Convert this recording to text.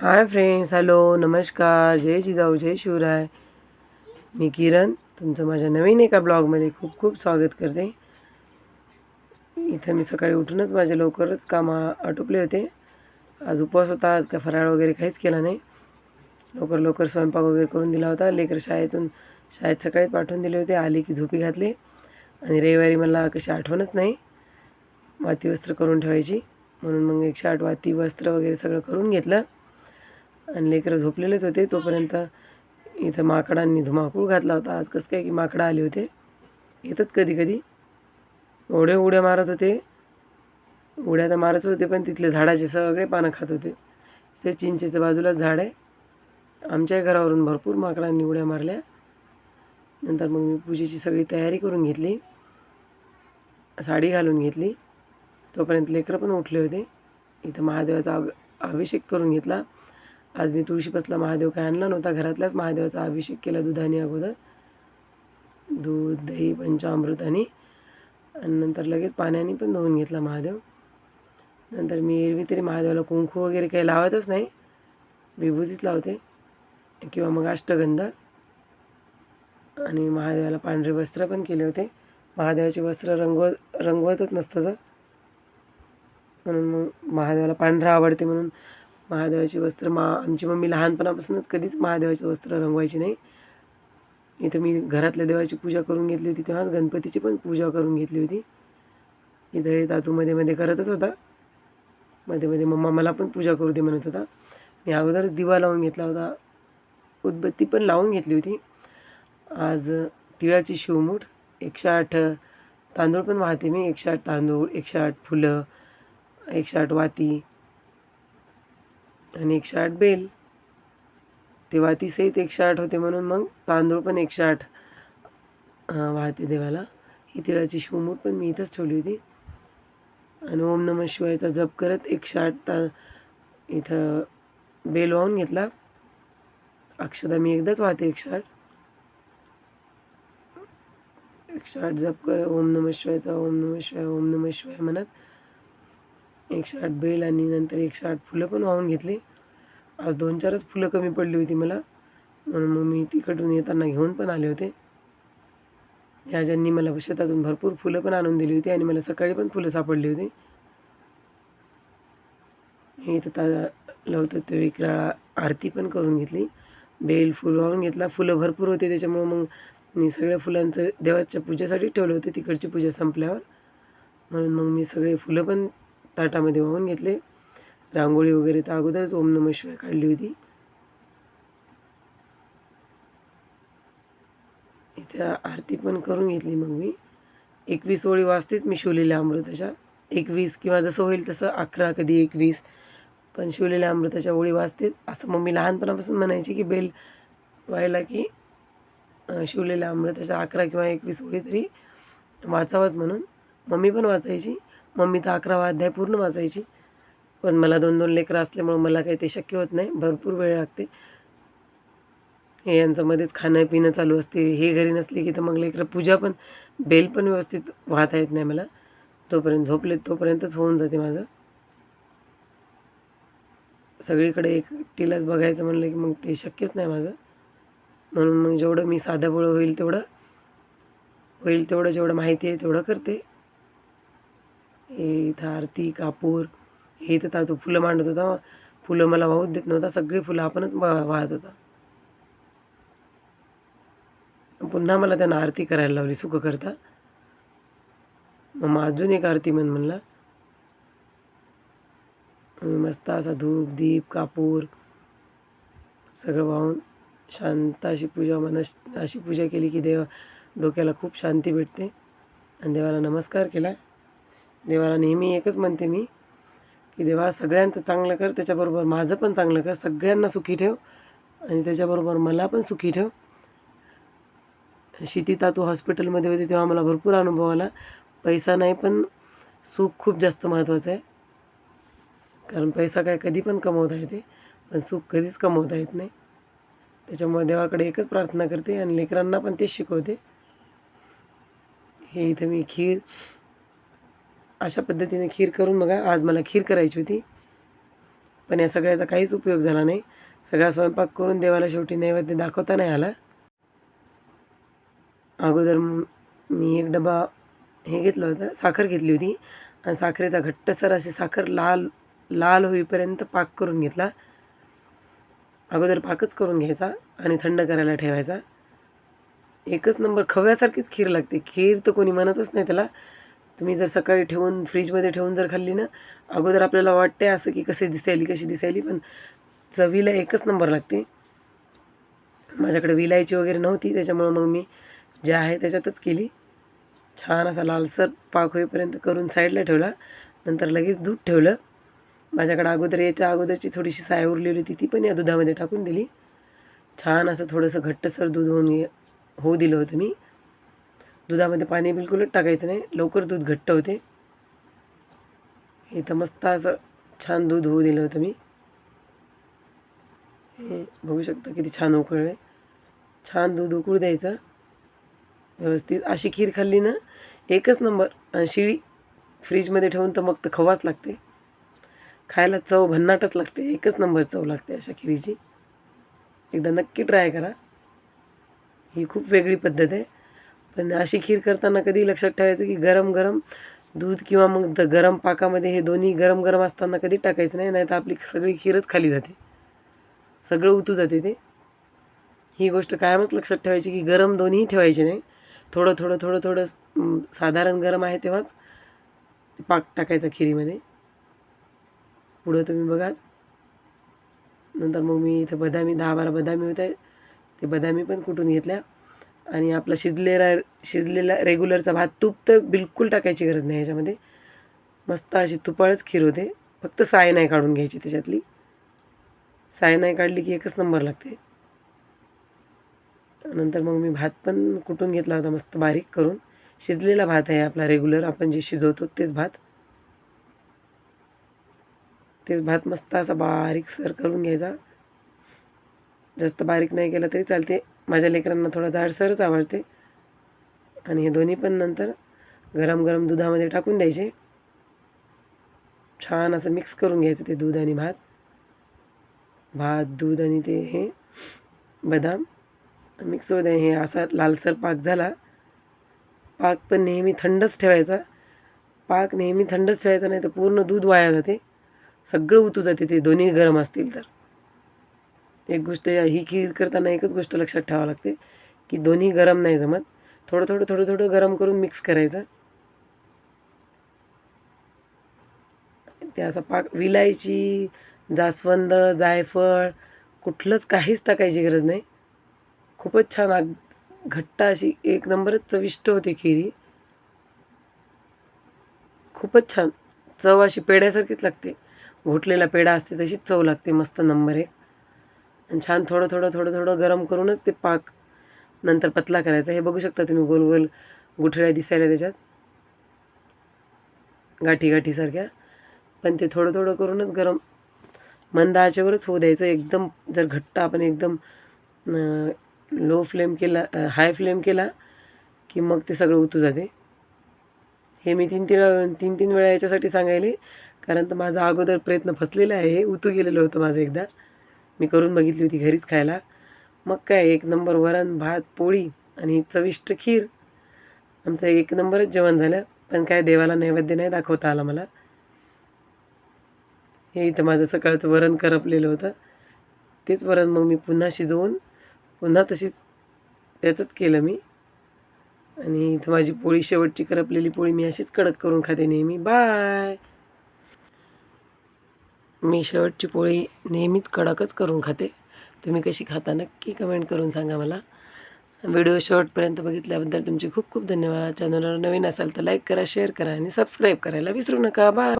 Hi friends hello नमस्कार जय जिजाऊ जय शिवराय. मी किरण तुमचं माझ्या नवीन एका ब्लॉगमध्ये खूप खूप स्वागत करते. इथं मी सकाळी उठूनच माझे लवकरच कामं आटोपले होते. आज उपवास होता आज का फराळ वगैरे काहीच केला नाही. लवकर लवकर स्वयंपाक वगैरे करून दिला होता. लेकर शाळेतून शाळेत सकाळी पाठवून दिले होते आले की झोपी घातले. आणि रविवारी मला कशी आठवणच नाही. वाती वस्त्र करून ठेवायची. म्हणून मग एकशे आठ वाती वस्त्र वगैरे सगळं करून घेतलं. आणि लेकरं झोपलेलेच होते. तोपर्यंत इथं माकडांनी धुमाकूळ घातला होता. आज कसं काय की माकडं आले होते. येतात कधी कधी. ओढे उड्या मारत होते. उड्या तर मारत होते पण तिथले झाडाचे सगळे पानं खात होते. ते चिंचेच्या बाजूलाच झाड आहे. आमच्या घरावरून भरपूर माकडांनी उड्या मारल्या. नंतर मग मी पूजेची सगळी तयारी करून घेतली. साडी घालून घेतली. तोपर्यंत लेकरं पण उठले होते. इथं महादेवाचा अभिषेक करून घेतला. आज मी तुळशीपासला महादेव काय आणला नव्हता घरातल्याच महादेवाचा अभिषेक केला दुधाने अगोदर. दूध दही पंचामृताने आणि नंतर लगेच पाण्याने पण धुवून घेतला महादेव. नंतर मी एरवी तरी महादेवाला कुंकू वगैरे काही लावतच नाही. विभूतीच लावते. किंवा मग अष्टगंध. आणि महादेवाला पांढरे वस्त्र पण केले होते. महादेवाचे वस्त्र रंगवत रंगवतच नसतं तर. म्हणून मग महादेवाला पांढरा आवडते म्हणून महादेवाची वस्त्र मा आमची मम्मी लहानपणापासूनच कधीच महादेवाचे वस्त्र रंगवायची नाही. इथं मी घरातल्या देवाची पूजा करून घेतली होती तेव्हाच गणपतीची पण पूजा करून घेतली होती. इथं हे तातू मध्ये मध्ये करतच होता. मध्ये मध्ये मम्मा मला पण पूजा करू दे म्हणत होता. मी अगोदरच दिवा लावून घेतला होता. उदबत्ती पण लावून घेतली होती. आज तिळाची शिवमूठ एकशे आठ तांदूळ पण वाहते मी. एकशे आठ तांदूळ एकशे आठ फुलं एकशे आठ वाती आणि एकशे आठ बेल. ते सहित एकशे आठ होते म्हणून मग तांदूळ पण एकशे आठ वाहते देवाला. ही तिळाची शिवमूठ पण मी इथंच ठेवली होती. आणि ओम नम शिवायचा जप करत एकशे आठ ता इथं बेल वाहून घेतला. अक्षदा मी एकदाच वाहते एकशे आठ एकशे आठ जप कर ओम नम शिवायचा ओम नम शिवाय ओम नम शिवाय म्हणत एकशे आठ बेल आणि नंतर एकशे आठ फुलं पण वाहून घेतली. आज दोन चारच फुलं कमी पडली होती मला. म्हणून मग मी तिकडून येताना घेऊन पण आले होते. ह्या मला शेतातून भरपूर फुलं पण आणून दिली होती आणि मला सकाळी पण फुलं सापडली होती. हे इथं ता लावतात ते इकडं आरती पण करून घेतली. बेल फुल वाहून घेतला. फुलं भरपूर होते त्याच्यामुळं मग मी सगळ्या फुलांचं देवाच्या पूजेसाठी ठेवलं होते. तिकडची पूजा संपल्यावर. म्हणून मग मी सगळे फुलं पण ताटामध्ये वाहून घेतले. रांगोळी वगैरे तर अगोदरच ओम नम शिवाय काढली होती. इथे आरती पण करून घेतली मग मी. एकवीस ओळी वाजतेच मी शिवलेल्या अमृताच्या. एकवीस किंवा जसं होईल तसं अकरा कधी एकवीस. पण शिवलेल्या अमृताच्या ओळी वाजतेच. असं मग मी लहानपणापासून म्हणायची की बेल व्हायला की शिवलेल्या अमृताच्या अकरा किंवा एकवीस ओळी तरी वाचावंच म्हणून. मम्मी पण वाचायची. मम्मी तर अकरावा अध्याय पूर्ण वाचायची. पण मला दोन दोन लेकरं असल्यामुळं मला काही ते शक्य होत नाही. भरपूर वेळ लागते. हे यांचं मध्येच खाणं पिणं चालू असते. हे घरी नसली की तर मग लेकरं पूजा पण बेल पण व्यवस्थित वाहता येत नाही मला. तोपर्यंत झोपले तोपर्यंतच होऊन जाते माझं. सगळीकडे एकटीलाच बघायचं म्हणलं की मग ते शक्यच नाही माझं. म्हणून मग जेवढं मी साधं होईल तेवढं होईल तेवढं जेवढं माहिती आहे तेवढं करते. हे इथं आरती कापूर हे इथं तातू फुलं मांडत होता. फुलं मला वाहूच देत नव्हता. सगळी फुलं आपणच वाहत होता. पुन्हा मला त्यानं आरती करायला लावली, सुख करता. मग अजून एक आरती म्हण म्हणला. मग मस्त असा धूप, दीप, कापूर, सगळं वाहून शांत अशी पूजा मन, अशी पूजा केली की देवा, डोक्याला खूप शांती भेटते. आणि देवाला नमस्कार केला. देवाला नेहमी एकच म्हणते मी की देवा सगळ्यांचं चांगलं कर त्याच्याबरोबर माझं पण चांगलं कर सगळ्यांना सुखी ठेव आणि त्याच्याबरोबर मला पण सुखी ठेव. शिती तू हॉस्पिटलमध्ये होती तेव्हा मला भरपूर अनुभव आला. पैसा नाही पण सुख खूप जास्त महत्त्वाचं आहे. कारण पैसा काय कधी पण कमवता येते पण सुख कधीच कमवता येत नाही. त्याच्यामुळे देवाकडे एकच प्रार्थना करते आणि लेकरांना पण तेच शिकवते. हे इथं मी खीर अशा पद्धतीने खीर करून बघा. आज मला खीर करायची होती. पण या सगळ्याचा काहीच उपयोग झाला नाही. सगळा स्वयंपाक करून देवाला शेवटी नैवेद्य दाखवता नाही आला. अगोदर मी एक डबा हे घेतलं होतं. साखर घेतली होती. आणि साखरेचा घट्टसर अशी साखर लाल लाल होईपर्यंत पाक करून घेतला. अगोदर पाकच करून घ्यायचा आणि थंड करायला ठेवायचा. एकच नंबर खव्यासारखीच खीर लागते. खीर तर कोणी म्हणतच नाही त्याला. तुम्ही जर सकाळी ठेवून फ्रीजमध्ये ठेवून जर खाल्ली ना अगोदर आपल्याला वाटते असं की कशी दिसायली कशी दिसायली पण चवीला एकच नंबर लागते. माझ्याकडे विलायची वगैरे नव्हती त्याच्यामुळं मग मी जे आहे त्याच्यातच केली. छान असा लालसर पाक होईपर्यंत करून साईडला ठेवला. नंतर लगेच दूध ठेवलं. माझ्याकडे अगोदर याच्या अगोदरची थोडीशी साय उरलेली होती ती पण या दुधामध्ये टाकून दिली. छान असं थोडंसं घट्टसर दूध होऊन होऊ दिलं होतं मी. दुधामध्ये पाणी बिलकुलच टाकायचं नाही. लवकर दूध घट्ट होते. इथं मस्त असं छान दूध होऊ दिलं होतं मी. हे बघू शकता किती छान उकळले छान दूध उकळू द्यायचं. व्यवस्थित. अशी खीर खाल्ली ना एकच नंबर. आणि शिळी फ्रीजमध्ये ठेवून तर मग तर खवाच लागते. खायला चव भन्नाटच लागते. एकच नंबर चव लागते अशा खिरीची. एकदा नक्की ट्राय करा. ही खूप वेगळी पद्धत आहे. पण अशी खीर करताना कधी लक्षात ठेवायचं की गरम गरम दूध किंवा मग द गरम पाकामध्ये हे दोन्ही गरम गरम असताना कधी टाकायचं नाही नाही तर आपली सगळी खीरच खाली जाते. सगळं उतू जाते ते. ही गोष्ट कायमच लक्षात ठेवायची की गरम दोन्ही ठेवायचे नाही. थोडं थोडं थोडं थोडं साधारण गरम आहे तेव्हाच पाक टाकायचा खिरीमध्ये. पुढं तुम्ही बघाच नंतर मग मी इथं बदामी दहा बारा बदामी होते ते बदामी पण कुठून घेतल्या? आणि आपला शिजलेला शिजलेला रेग्युलरचा भात तूप तर बिलकुल टाकायची गरज नाही याच्यामध्ये. मस्त अशी तुपाळच खीर होते. फक्त साय नाही काढून घ्यायची त्याच्यातली. साय नाही काढली की एकच नंबर लागते. नंतर मग मी भात पण कुटून घेतला होता मस्त बारीक करून. शिजलेला भात आहे आपला रेग्युलर आपण जे शिजवतो तेच भात. तेच भात मस्त असा बारीक सर करून घ्यायचा. जास्त बारीक नाही केलं तरी चालते. माझ्या लेकरांना थोडं जाडसरच आवडते. आणि हे दोन्ही पण नंतर गरम गरम दुधामध्ये टाकून द्यायचे. छान असं मिक्स करून घ्यायचं ते दूध आणि भात. भात दूध आणि ते हे बदाम. मिक्स होऊ द्या हे असा लालसर पाक झाला. पाक पण नेहमी थंडच ठेवायचा. पाक नेहमी थंडच ठेवायचा नाही तर पूर्ण दूध वाया जाते. सगळं उतू जाते ते दोन्ही गरम असतील तर. एक गोष्ट ही खीर करताना एकच गोष्ट लक्षात ठेवावं लागते की दोन्ही गरम नाही जमत. थोडं थोडं थोडं थोडं गरम करून मिक्स करायचं. ते असं पाक विलायची जास्वंद जायफळ कुठलंच काहीच टाकायची गरज नाही. खूपच छान आग घट्ट अशी एक नंबरच चविष्ट होते खिरी. खूपच छान. चव अशी पेड्यासारखीच लागते. घोटलेला पेढा असते तशीच चव लागते मस्त नंबर एक. आणि छान थोडं थोडं थोडं थोडं गरम करूनच ते पाक नंतर पतला करायचा. हे बघू शकता तुम्ही गोल गोल गुठळ्या दिसायला त्याच्यात. गाठी गाठीसारख्या पण ते थोडं थोडं करूनच गरम मंद आचेवरच होऊ द्यायचं. एकदम जर घट्ट आपण एकदम लो फ्लेम केला हाय फ्लेम केला की मग ते सगळं उतू जाते. हे मी तीन तीन तीन तीन वेळा याच्यासाठी सांगायले. कारण तर माझा अगोदर प्रयत्न फसलेला आहे. हे उतू गेलेलं होतं माझं एकदा. मी करून बघितली होती घरीच खायला. मग काय एक नंबर वरण भात पोळी आणि चविष्ट खीर. आमचं एक नंबरच जेवण झालं पण काय देवाला नैवेद्य नाही दाखवता आला मला. हे इथं माझं सकाळचं वरण करपलेलं होतं. तेच वरण मग मी पुन्हा शिजवून पुन्हा तशीच त्याचंच केलं मी. आणि इथं माझी पोळी शेवटची करपलेली पोळी मी अशीच कडक करून खाते नेहमी. बाय! मी शेवटची पोळी नेहमीच कडकच करून खाते. तुम्ही कशी खाता नक्की कमेंट करून सांगा मला. व्हिडिओ शेवटपर्यंत बघितल्याबद्दल तुमचे खूप खूप धन्यवाद. चॅनलवर नवीन असाल तर लाईक करा शेअर करा आणि सबस्क्राईब करायला विसरू नका. बाय